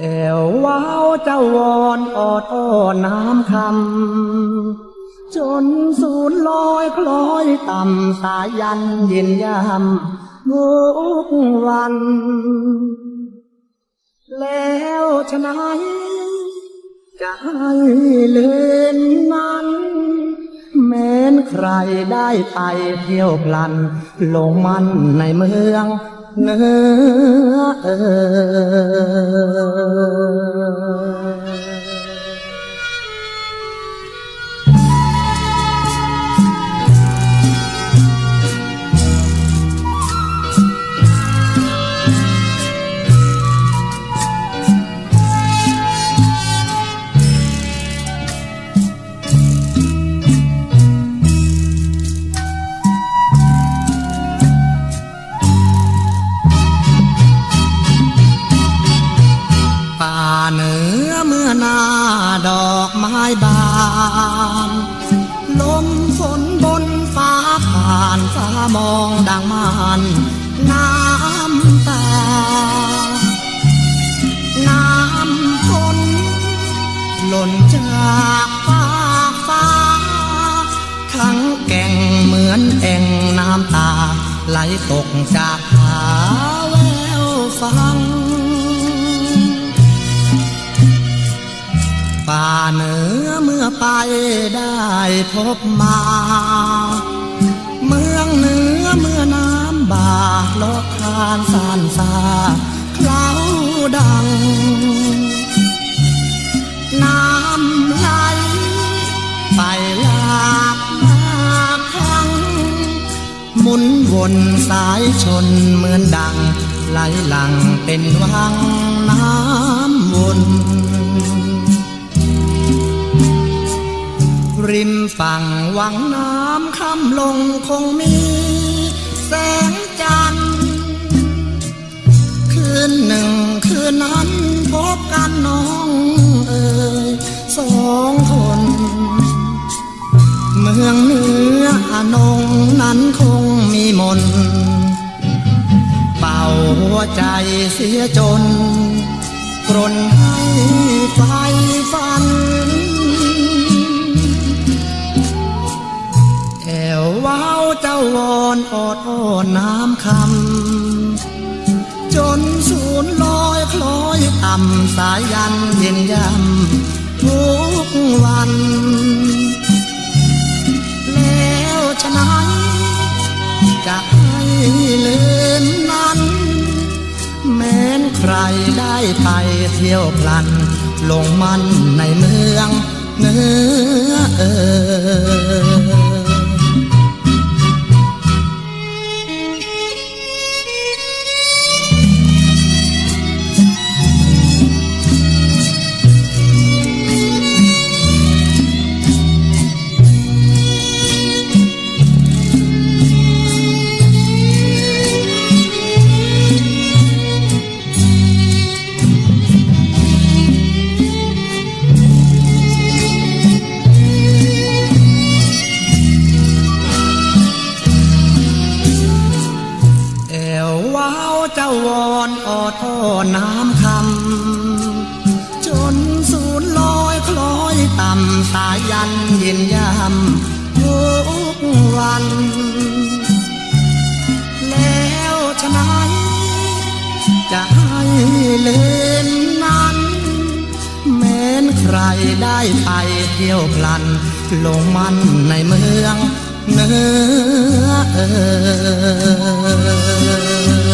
แอวว้าวเจ้าวอนออดอ้อนน้ำคำ จนสูญลอยคล้อยต่ำสายันเย็นยามทุกวัน แล้วฉะไหนจะให้เล่นนั้น แม้นใครได้ไปเที่ยวพลัน ลงมันในเมือง เนื้อเออ อเมื่อหน้าดอกไม้บานลมฝนบนฟ้าผ่านฟ้ามองดังมันน้ำตา น้ำฝนหล่นจากฟ้าฟ้าทั้งแก่งเหมือนแอ่งน้ำตา ไหลตกจากผาแววฟัง ไปได้พบมา เมืองเหนือเมื่อน้ำบากลอกคานสานซาเคล้าดัง น้ำไหลไปหลากมาครั้งหมุนวนสายชนเหมือนดัง ไหลหลังเป็นวังน้ำวน ริมฝั่งวังน้ำค่ำลงคงมี แสงจันทร์คืนหนึ่งคืนนั้นพบกันน้องเอ่ยสองคน เมืองเหนืออนงนั้นคงมีมนเป่าหัวใจเสียจนกรนให้ไฟฟันาวอนออดอ้อนน้ำคำ จนสูญลอยคล้อยต่ำสายยันเย็นยำทุกวัน แล้วฉะนั้นจะให้เล่นนั้น แม้นใครได้ไปเที่ยวพลัน ลงมันในเมืองเนื้อเออาววอนออดอ้อน้ำคำจนสูญลอยคล้อยต่ำสายันเย็นยำทุกวัน แล้วฉะนั้นจะให้เล่นนั้น แม้นใครได้ไปเที่ยวพลันลงมันในเมืองเนื้อเออ